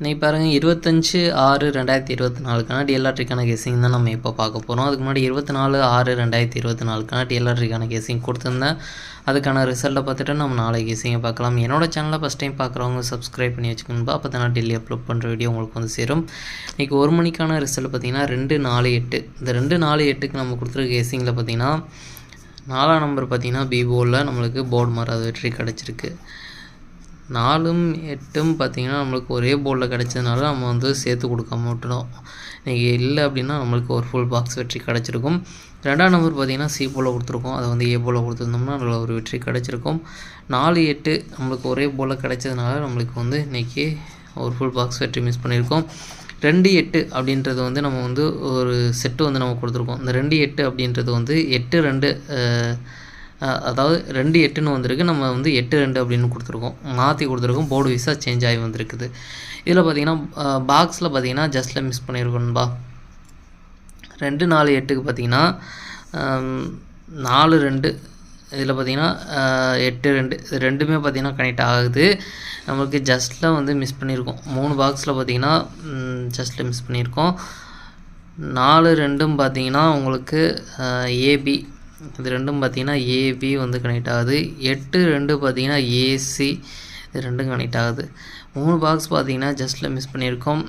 இன்னைக்கு பாருங்கள் இருபத்தஞ்சு ஆறு ரெண்டாயிரத்தி இருபத்தி நாலுக்கான டிஎல்ஆர்டிக்கான கேசிங் தான் நம்ம இப்போ பார்க்க போகிறோம் அதுக்கு முன்னாடி இருபத்தி நாலு ஆறு ரெண்டாயிரத்தி இருபத்தி நாலுக்கான டிஎல்ஆர்டிக்கான கேசிங் கொடுத்துருந்தேன். அதுக்கான ரிசல்ட்டை பார்த்துட்டு நம்ம நாளை கேசிங்கை பார்க்கலாம். என்னோட சேனலை ஃபஸ்ட் டைம் பார்க்குறவங்க சப்ஸ்கிரைப் பண்ணி வச்சுக்கணும்பா அப்போ தான் டெல்லி அப்லோட் பண்ணுற வீடியோ உங்களுக்கு வந்து சேரும். இன்றைக்கி ஒரு மணிக்கான ரிசல்ட் பார்த்திங்கன்னா ரெண்டு நாலு எட்டு. இந்த ரெண்டு நாலு எட்டுக்கு நம்ம கொடுத்துருக்க கேசிங்கில் பார்த்திங்கன்னா நாலாம் நம்பர் பார்த்திங்கன்னா பிபோவில் நம்மளுக்கு போர்டு மாறாத வெற்றி கிடச்சிருக்கு. நாலும் எட்டும் பார்த்திங்கன்னா நம்மளுக்கு ஒரே போர்டில் கிடச்சதுனால நம்ம வந்து சேர்த்து கொடுக்காம விட்டுடும் இன்றைக்கி இல்லை அப்படின்னா நம்மளுக்கு ஒரு ஃபுல் பாக்ஸ் வெற்றி கிடச்சிருக்கும். ரெண்டாம் நம்பர் பார்த்திங்கன்னா சி போல் கொடுத்துருக்கோம். அதை வந்து ஏ போல் கொடுத்துருந்தோம்னா நல்ல ஒரு வெற்றி கிடச்சிருக்கும். நாலு எட்டு நம்மளுக்கு ஒரே போல் கிடச்சதுனால நம்மளுக்கு வந்து இன்றைக்கி ஒரு ஃபுல் பாக்ஸ் வெற்றி மிஸ் பண்ணியிருக்கோம். ரெண்டு எட்டு அப்படின்றது வந்து நம்ம வந்து ஒரு செட்டு வந்து நம்ம கொடுத்துருக்கோம். இந்த ரெண்டு எட்டு அப்படின்றது வந்து எட்டு ரெண்டு அதாவது ரெண்டு எட்டுன்னு வந்திருக்கு. நம்ம வந்து எட்டு ரெண்டு அப்படின்னு கொடுத்துருக்கோம். மாற்றி கொடுத்துருக்கோம். போர்டு வீஸாக சேஞ்ச் ஆகி வந்திருக்குது. இதில் பார்த்தீங்கன்னா பாக்ஸில் பார்த்தீங்கன்னா ஜஸ்ட்டில் மிஸ் பண்ணியிருக்கோன்பா ரெண்டு நாலு எட்டுக்கு பார்த்தீங்கன்னா நாலு ரெண்டு. இதில் பார்த்தீங்கன்னா எட்டு ரெண்டு. இது ரெண்டுமே பார்த்தீங்கன்னா கனெக்ட் ஆகுது. நம்மளுக்கு ஜஸ்ட்டில் வந்து மிஸ் பண்ணியிருக்கோம். மூணு பாக்ஸில் பார்த்தீங்கன்னா ஜஸ்ட்டில் மிஸ் பண்ணியிருக்கோம். நாலு ரெண்டும் பார்த்தீங்கன்னா உங்களுக்கு ஏபி இது ரெண்டும் பார்த்தீங்கன்னா ஏபி வந்து கனெக்ட் ஆகுது. எட்டு ரெண்டு பார்த்தீங்கன்னா ஏசி இது ரெண்டும் கனெக்ட் ஆகுது. மூணு பாக்ஸ் பார்த்தீங்கன்னா ஜஸ்ட்டில் மிஸ் பண்ணியிருக்கோம்.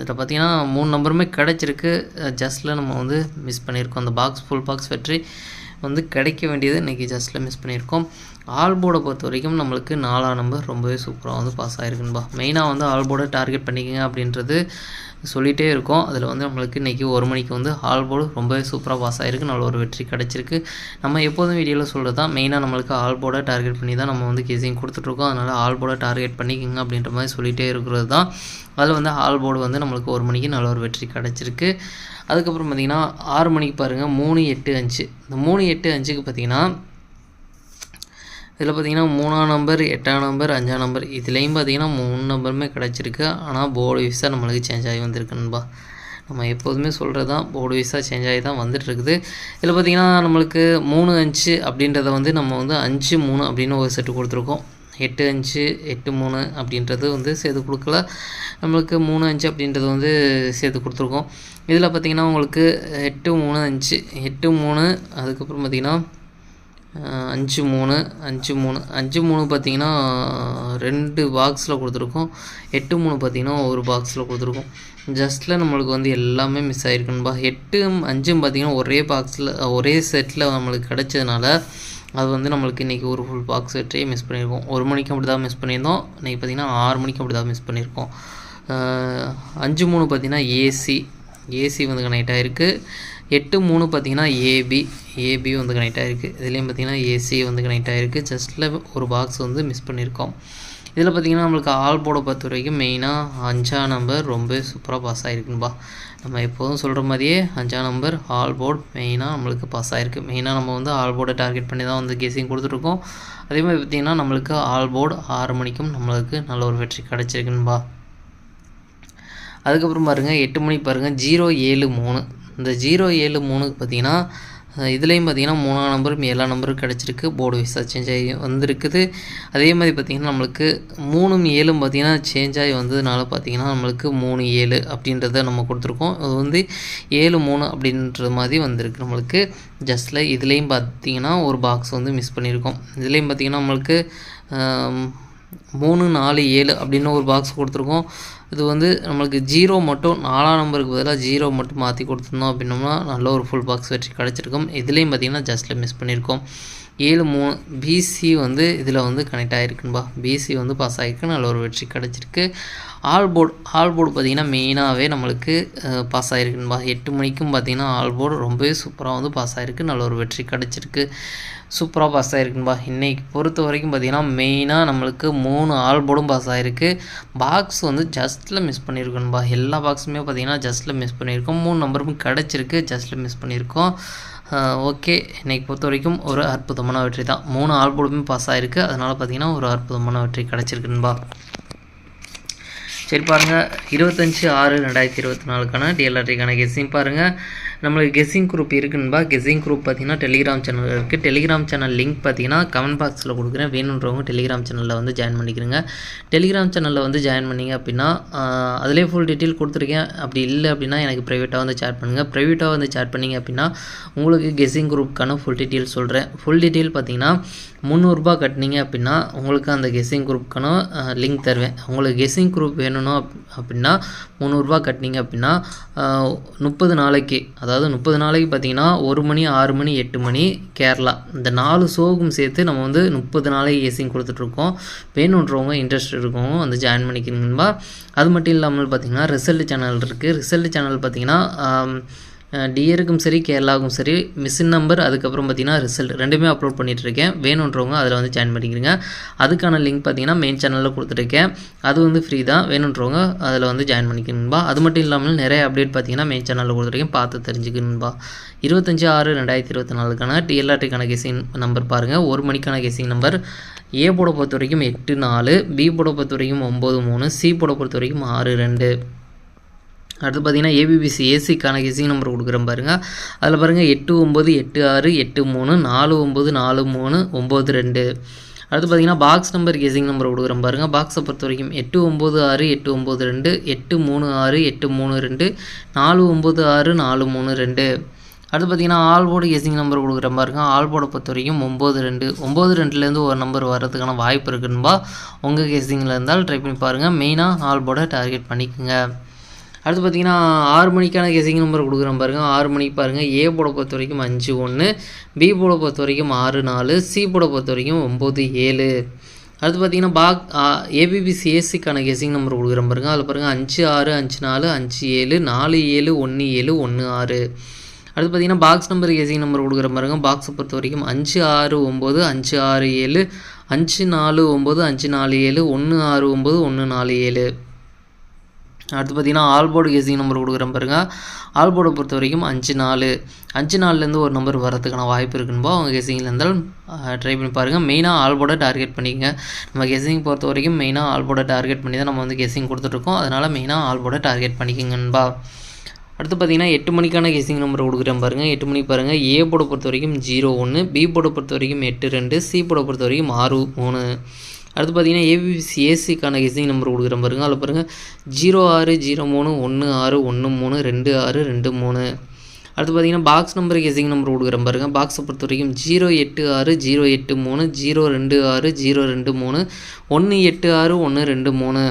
இதில் பார்த்தீங்கன்னா மூணு நம்பருமே கிடச்சிருக்கு. ஜஸ்ட்டில் நம்ம வந்து மிஸ் பண்ணியிருக்கோம். அந்த பாக்ஸ் ஃபுல் பாக்ஸ் வெற்றி வந்து கிடைக்க வேண்டியது இன்றைக்கி ஜஸ்ட்டில் மிஸ் பண்ணியிருக்கோம். ஆல்போர்டை பொறுத்த வரைக்கும் நம்மளுக்கு நாலாம் நம்பர் ரொம்பவே சூப்பராக வந்து பாஸ் ஆகிருக்குன்பா மெயினாக வந்து ஆல்போர்டை டார்கெட் பண்ணிக்கங்க அப்படின்றது சொல்லிகிட்டே இருக்கோம். அதில் வந்து நம்மளுக்கு இன்றைக்கி ஒரு மணிக்கு வந்து ஆல் போர்டு ரொம்பவே சூப்பராக பாஸ் ஆகிருக்கு நல்ல ஒரு வெற்றி கிடச்சிருக்கு. நம்ம எப்போதும் வீடியோவில் சொல்கிறது தான். மெயினாக நம்மளுக்கு ஆல் போர்டை டார்கெட் பண்ணி தான் நம்ம வந்து கேசிங் கொடுத்துட்ருக்கோம் அதனால் ஆல் போர்டை டார்கெட் பண்ணிக்கோங்க அப்படின்ற மாதிரி சொல்லிகிட்டே இருக்கிறது தான். அதில் வந்து ஆல் போர்டு வந்து நம்மளுக்கு ஒரு மணிக்கு நல்ல ஒரு வெற்றி கிடச்சிருக்கு. அதுக்கப்புறம் பார்த்திங்கன்னா ஆறு மணிக்கு பாருங்கள் மூணு எட்டு அஞ்சு. இந்த மூணு எட்டு அஞ்சுக்கு பார்த்திங்கன்னா இதில் பார்த்திங்கன்னா மூணாம் நம்பர் எட்டாம் நம்பர் அஞ்சாம் நம்பர் இதுலேயும் பார்த்திங்கன்னா மூணு நம்பருமே கிடச்சிருக்கு. ஆனால் போர்டு வீஸாக நம்மளுக்கு சேஞ்ச் ஆகி வந்திருக்குன்பா நம்ம எப்போதுமே சொல்கிறது தான் போர்டு வீஸாக சேஞ்ச் ஆகி தான் வந்துட்டுருக்குது இதில் பார்த்திங்கன்னா நம்மளுக்கு மூணு அஞ்சு அப்படின்றத வந்து நம்ம வந்து அஞ்சு மூணு அப்படின்னு ஒரு செட்டு கொடுத்துருக்கோம். எட்டு அஞ்சு எட்டு மூணு அப்படின்றது வந்து சேர்த்து கொடுக்கல. நம்மளுக்கு மூணு அஞ்சு அப்படின்றது வந்து சேர்த்து கொடுத்துருக்கோம். இதில் பார்த்திங்கன்னா உங்களுக்கு எட்டு மூணு அஞ்சு எட்டு மூணு அதுக்கப்புறம் பார்த்திங்கன்னா அஞ்சு மூணு அஞ்சு மூணு அஞ்சு மூணு பார்த்திங்கன்னா ரெண்டு பாக்ஸில் கொடுத்துருக்கோம். எட்டு மூணு பார்த்திங்கன்னா ஒரு பாக்ஸில் கொடுத்துருக்கோம். ஜஸ்ட்டில் நம்மளுக்கு வந்து எல்லாமே மிஸ் ஆகிருக்குன்பா எட்டு அஞ்சும் பார்த்திங்கன்னா ஒரே பாக்ஸில் ஒரே செட்டில் நம்மளுக்கு கிடச்சதுனால அது வந்து நம்மளுக்கு இன்றைக்கி ஒரு ஃபுல் பாக்ஸ் வெற்றியே மிஸ் பண்ணியிருக்கோம். ஒரு மணிக்கு அப்படி தான் மிஸ் பண்ணியிருந்தோம். இன்றைக்கி பார்த்திங்கன்னா ஆறு மணிக்கு அப்படி தான் மிஸ் பண்ணியிருக்கோம். அஞ்சு மூணு பார்த்திங்கன்னா ஏசி ஏசி வந்து கனெக்ட் ஆகிருக்கு எட்டு மூணு பார்த்திங்கன்னா ஏபி ஏபி வந்து கனெக்ட் ஆகிருக்கு இதுலேயும் பார்த்திங்கன்னா ஏசி வந்து கனெக்ட் ஆகிருக்கு ஜஸ்ட்டில் ஒரு பாக்ஸ் வந்து மிஸ் பண்ணியிருக்கோம் இதில் பார்த்திங்கன்னா நம்மளுக்கு ஆல் போட பொறுத்த வரைக்கும் மெயினாக அஞ்சாம் நம்பர் ரொம்ப சூப்பராக பாஸ் ஆகிருக்குன்பா நம்ம எப்போதும் சொல்கிற மாதிரியே அஞ்சாம் நம்பர் ஆல் போர்டு மெயினாக நம்மளுக்கு பாஸ் ஆகிருக்கு மெயினாக நம்ம வந்து ஆல் போர்டை டார்கெட் பண்ணி தான் வந்து கேசிங் கொடுத்துட்ருக்கோம் அதே மாதிரி பார்த்திங்கன்னா நம்மளுக்கு ஆல் போர்டு ஆறு மணிக்கும் நம்மளுக்கு நல்ல ஒரு வெற்றி கிடச்சிருக்குன்பா அதுக்கப்புறம் பாருங்கள் எட்டு மணிக்கு பாருங்கள் ஜீரோ ஏழு மூணு. இந்த ஜீரோ ஏழு மூணுக்கு பார்த்தீங்கன்னா இதுலேயும் பார்த்தீங்கன்னா மூணாம் நம்பரும் ஏழாம் நம்பரும் கிடச்சிருக்கு. போர்டு வைஸாக சேஞ்ச் ஆகி வந்திருக்குது. அதே மாதிரி பார்த்திங்கன்னா நம்மளுக்கு மூணும் ஏழும் பார்த்திங்கன்னா சேஞ்ச் ஆகி வந்ததுனால பார்த்திங்கன்னா நம்மளுக்கு மூணு ஏழு அப்படின்றத நம்ம கொடுத்துருக்கோம். அது வந்து ஏழு மூணு அப்படின்ற மாதிரி வந்திருக்கு நம்மளுக்கு. ஜஸ்ட்டில் இதுலேயும் பார்த்திங்கன்னா ஒரு பாக்ஸ் வந்து மிஸ் பண்ணியிருக்கோம். இதுலேயும் பார்த்திங்கன்னா நம்மளுக்கு மூணு நாலு ஏழு அப்படின்னு ஒரு பாக்ஸ் கொடுத்துருக்கோம். இது வந்து நம்மளுக்கு ஜீரோ மட்டும் நாலாம் நம்பருக்கு பதிலாக ஜீரோ மட்டும் மாற்றி கொடுத்துருந்தோம் அப்படின்னோம்னா நல்ல ஒரு ஃபுல் பாக்ஸ் வெற்றி கிடச்சிருக்கும். இதுலேயும் பார்த்திங்கன்னா ஜஸ்ட்டில் மிஸ் பண்ணியிருக்கோம் ஏழு மூணு பிசி வந்து இதில் வந்து கனெக்ட் ஆகிருக்குன்பா பிசி வந்து பாஸ் ஆகிருக்கு நல்ல ஒரு வெற்றி கிடச்சிருக்கு. ஆல் போர்டு ஆல் போர்டு பார்த்திங்கன்னா மெயினாகவே நம்மளுக்கு பாஸ் ஆகிருக்குன்பா எட்டு மணிக்கும் பார்த்திங்கன்னா ஆல் போர்டு ரொம்பவே சூப்பராக வந்து பாஸ் ஆகிருக்கு நல்ல ஒரு வெற்றி கிடச்சிருக்கு. சூப்பராக பாஸ் ஆகிருக்குன்பா இன்றைக்கி பொறுத்த வரைக்கும் பார்த்திங்கன்னா மெயினாக நம்மளுக்கு மூணு ஆல் போர்டும் பாஸ் ஆகிருக்கு பாக்ஸ் வந்து ஜஸ்ட்டில் மிஸ் பண்ணியிருக்கோன்பா எல்லா பாக்ஸுமே பார்த்திங்கன்னா ஜஸ்ட்டில் மிஸ் பண்ணியிருக்கோம் மூணு நம்பருக்கும் கிடச்சிருக்கு. ஜஸ்ட்டில் மிஸ் பண்ணியிருக்கோம் ஓகே. இன்றைக்கி பொறுத்த வரைக்கும் ஒரு அற்புதமான வெற்றி தான் மூணு ஆல் பாஸ் ஆகிருக்கு அதனால் பார்த்தீங்கன்னா ஒரு அற்புதமான வெற்றி கிடச்சிருக்குன்பா சரி பாருங்கள் இருபத்தஞ்சி ஆறு ரெண்டாயிரத்தி இருபத்தி நாலுக்கான டிஎல்ஆர்டிக்கான கெஸ்ஸிங் பாருங்கள் நம்மளுக்கு கெஸ்ஸிங் குரூப் இருக்குன்பா கெஸ்ஸிங் குரூப் பார்த்தீங்கன்னா டெலிகிராம் சேனல் இருக்குது டெலிகிராம் சேனல் லிங்க் பார்த்தீங்கன்னா கமெண்ட் பாக்ஸில் கொடுக்குறேன். வேணுன்றவங்க டெலிகிராம் சேனலில் வந்து ஜாயின் பண்ணிக்கிறேங்க டெலிகிராம் சேனலில் வந்து ஜாயின் பண்ணிங்க அப்படின்னா அதிலே ஃபுல் டீட்டெயில் கொடுத்துருக்கேன். அப்படி இல்லை அப்படின்னா எனக்கு ப்ரைவேட்டாக வந்து சேட் பண்ணுங்கள் ப்ரைவேட்டாக வந்து சேட் பண்ணிங்க அப்படின்னா உங்களுக்கு கெஸ்ஸிங் குரூப்புக்கான ஃபுல் டீட்டெயில் சொல்கிறேன் ஃபுல் டீட்டெயில் பார்த்தீங்கன்னா முந்நூறுரூபா கட்டினீங்க அப்படின்னா உங்களுக்கு அந்த கெஸ்ஸிங் குரூப்புக்கான லிங்க் தருவேன். உங்களுக்கு கெஸ்ஸிங் குரூப் வேணும்னா அப்படின்னா முந்நூறுரூபா கட்டினீங்க அப்படின்னா முப்பது நாளைக்கு அதாவது முப்பது நாளைக்கு பார்த்தீங்கன்னா ஒரு மணி ஆறு மணி எட்டு மணி கேரளா. இந்த நாலு ஷோவுக்கும் சேர்த்து நம்ம வந்து முப்பது நாளைக்கு ஏசிங் கொடுத்துட்ருக்கோம். வேணுன்றவங்க இன்ட்ரெஸ்ட் இருக்கவங்க வந்து ஜாயின் பண்ணிக்கிறீங்கன்பா அது மட்டும் இல்லாமல் பார்த்தீங்கன்னா ரிசல்ட் சேனல் இருக்குது ரிசல்ட் சேனல் பார்த்தீங்கன்னா டிஏருக்கும் சரி கேரளாவுக்கும் சரி மிஷின் நம்பர் அதுக்கப்புறம் பார்த்தீங்கன்னா ரிசல்ட் ரெண்டுமே அப்லோட் பண்ணிகிட்ருக்கேன் வேணுன்றவங்க அதில் வந்து ஜாயின் பண்ணிக்கிறீங்க அதுக்கான லிங்க் பார்த்தீங்கன்னா மெயின் சேனலில் கொடுத்துருக்கேன் அது வந்து ஃப்ரீ தான். வேணுன்றவங்க அதில் வந்து ஜாயின் பண்ணிக்கணும்பா அது மட்டும் இல்லாமல் நிறைய அப்டேட் பார்த்தீங்கன்னா மெயின் சேனலில் கொடுத்துருக்கேன். பார்த்து தெரிஞ்சுக்கணும்பா இருபத்தஞ்சி ஆறு ரெண்டாயிரத்தி இருபத்தி நாலுக்கான டிஎல்ஆர்டிக்கான கேசிங் நம்பர் பாருங்கள் ஒரு மணிக்கான கேசிங் நம்பர் ஏ போட பொறுத்த வரைக்கும் எட்டு நாலு பி போட பொறுத்த வரைக்கும் ஒம்பது மூணு சி போட பொறுத்த வரைக்கும் ஆறு ரெண்டு. அடுத்து பார்த்தீங்கன்னா ஏபிபிசி ஏசிக்கான கெஸிங் நம்பர் கொடுக்குறேன் பாருங்கள் அதில் பாருங்கள் எட்டு ஒம்பது எட்டு ஆறு எட்டு மூணு நாலு ஒம்பது நாலு மூணு ஒம்பது ரெண்டு. அடுத்து பார்த்தீங்கன்னா பாக்ஸ் நம்பர் கெஸிங் நம்பர் கொடுக்குறேன் பாருங்கள் பாக்ஸை பொறுத்த வரைக்கும் எட்டு ஒம்பது ஆறு எட்டு ஒம்பது ரெண்டு எட்டு மூணு ஆறு எட்டு மூணு ரெண்டு நாலு ஒம்பது ஆறு நாலு மூணு ரெண்டு. அடுத்து பார்த்தீங்கன்னா ஆல்போர்டு போர்டு நம்பர் கொடுக்குற பாருங்க. ஆல்போர்டை பொறுத்த வரைக்கும் ஒம்பது ரெண்டு. ஒம்பது ரெண்டுலேருந்து ஒரு நம்பர் வர்றதுக்கான வாய்ப்பு இருக்குன்பா உங்கள் கெஸிங்கில் இருந்தால் ட்ரை பண்ணி பாருங்கள் மெயினாக ஆல்போர்டை டார்கெட் பண்ணிக்கோங்க. அடுத்து பார்த்தீங்கன்னா ஆறு மணிக்கான கெசிங் நம்பர் கொடுக்குறேன் பாருங்கள் ஆறு மணிக்கு பாருங்கள் ஏ போட பொறுத்த வரைக்கும் அஞ்சு ஒன்று பி போட பொறுத்த வரைக்கும் ஆறு நாலு சி போட பொறுத்த வரைக்கும் ஒம்பது ஏழு. அடுத்து பார்த்தீங்கன்னா பாக் ஏபிபிசிஎஸ்சிக்கான கெஸிங் நம்பர் கொடுக்குறேன் பாருங்கள் அதில் பாருங்கள் அஞ்சு ஆறு அஞ்சு நாலு அஞ்சு ஏழு நாலு ஏழு ஒன்று ஏழு ஒன்று ஆறு. அடுத்து பார்த்தீங்கன்னா பாக்ஸ் நம்பர் கெஸிங் நம்பர் கொடுக்குற பாருங்க. பாக்ஸை பொறுத்த வரைக்கும் அஞ்சு ஆறு ஒம்பது அஞ்சு ஆறு ஏழு அஞ்சு நாலு ஒம்பது அஞ்சு நாலு ஏழு ஒன்று ஆறு ஒம்பது ஒன்று நாலு ஏழு. அடுத்து பார்த்தீங்கன்னா ஆல்போர்டு கேசிங் நம்பர் கொடுக்குறேன் பாருங்கள் ஆல்போர்டை பொறுத்த வரைக்கும் அஞ்சு நாலு. அஞ்சு நாலுலேருந்து ஒரு நம்பர் வரதுக்கான வாய்ப்பு இருக்குன்போ? அவங்க கெஸிங்கில் இருந்தாலும் ட்ரை பண்ணி பாருங்கள் மெயினாக ஆல்போர்டை டார்கெட் பண்ணிக்கங்க. நம்ம கெசிங் பொறுத்த வரைக்கும் மெயினாக ஆல்போர்டை டார்கெட் பண்ணி தான் நம்ம வந்து கெசிங் கொடுத்துட்ருக்கோம். அதனால் மெயினாக ஆல்போர்டை டார்கெட் பண்ணிக்கங்கன்பா. அடுத்து பார்த்தீங்கன்னா எட்டு மணிக்கான கெஸிங் நம்பர் கொடுக்குறேன் பாருங்கள் எட்டு மணிக்கு பாருங்கள் ஏ போட பொறுத்த வரைக்கும் ஜீரோ ஒன்று பி போட பொறுத்த வரைக்கும் எட்டு ரெண்டு சி போட பொறுத்த வரைக்கும் ஆறு மூணு. அடுத்து பார்த்தீங்கன்னா ஏபிபிசி ஏசிக்கான இசிங் நம்பர் கொடுக்குற பாருங்க. அதில் பாருங்கள் ஜீரோ ஆறு ஜீரோ மூணு ஒன்று ஆறு ஒன்று மூணு ரெண்டு ஆறு ரெண்டு மூணு. அடுத்து பார்த்தீங்கன்னா பாக்ஸ் நம்பர் கெஸிங் நம்பர் கொடுக்குற பாருங்க. பாக்ஸை பொறுத்த வரைக்கும் ஜீரோ எட்டு ஆறு ஜீரோ எட்டு மூணு ஜீரோ ரெண்டு ஆறு ஜீரோ ரெண்டு மூணு ஒன்று எட்டு ஆறு ஒன்று ரெண்டு மூணு.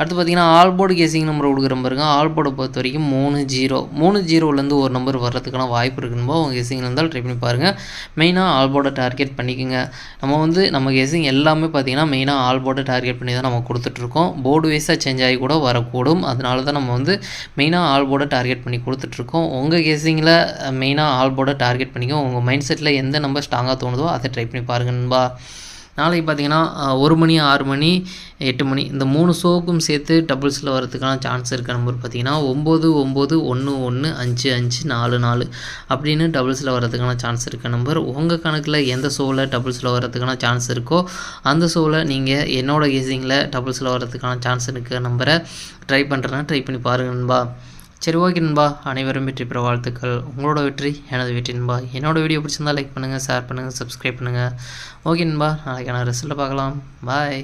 அடுத்து பார்த்தீங்கன்னா ஆல்போர்டு கேசிங் நம்பர் கொடுக்குற பாருங்க. ஆல் பொறுத்த வரைக்கும் மூணு ஜீரோ. மூணு ஜீரோலேருந்து ஒரு நம்பர் வர்றதுக்கான வாய்ப்பு இருக்குன்னு உங்கள் கெஸிங் இருந்தால் ட்ரை பண்ணி பாருங்கள் மெயினாக ஆல்போர்டை டார்கெட் பண்ணிக்கோங்க. நம்ம வந்து நம்ம கெஸிங் எல்லாமே பார்த்தீங்கன்னா மெயினாக ஆல்போர்டை டார்கெட் பண்ணி தான் நம்ம கொடுத்துட்ருக்கோம். போர்டு வைஸாக சேஞ்ச் ஆகி கூட வரக்கூடும். அதனால தான் நம்ம வந்து மெயினாக ஆல்போர்டை டார்கெட் பண்ணி கொடுத்துட்ருக்கோம். உங்கள் கெஸிங்கில் மெயினாக ஆல்போர்டை டார்கெட் பண்ணிக்கோ உங்கள் மைண்ட் செட்டில் எந்த நம்பர் ஸ்ட்ராங்காக தோணுதோ அதை ட்ரை பண்ணி பாருங்கன்பா நாளைக்கு பார்த்தீங்கன்னா ஒரு மணி ஆறு மணி எட்டு மணி இந்த மூணு ஷோக்கும் சேர்த்து டபுள்ஸில் வரதுக்கான சான்ஸ் இருக்க நம்பர் பார்த்தீங்கன்னா ஒம்பது ஒம்பது ஒன்று ஒன்று அஞ்சு அஞ்சு நாலு நாலு அப்படின்னு டபுள்ஸில் வரதுக்கான சான்ஸ் இருக்க நம்பர் உங்கள் கணக்கில் எந்த ஷோவில் டபுள்ஸில் வரதுக்கான சான்ஸ் இருக்கோ அந்த ஷோவில் நீங்கள் என்னோடய கேசிங்கில் டபுள்ஸில் வரதுக்கான சான்ஸ் இருக்க நம்பரை ட்ரை பண்ணுறேன்னா ட்ரை பண்ணி பாருங்கள் நண்பா. சரி ஓகே நண்பா. அனைவரும் வெற்றி பெற வாழ்த்துக்கள். உங்களோட வெற்றி எனது வெற்றி நண்பா. என்னோட வீடியோ பிடிச்சிருந்தா லைக் பண்ணுங்கள் ஷேர் பண்ணுங்கள் சப்ஸ்கிரைப் பண்ணுங்கள் ஓகே நண்பா நாளைக்கான ரிசல்ட்டை பார்க்கலாம். பாய்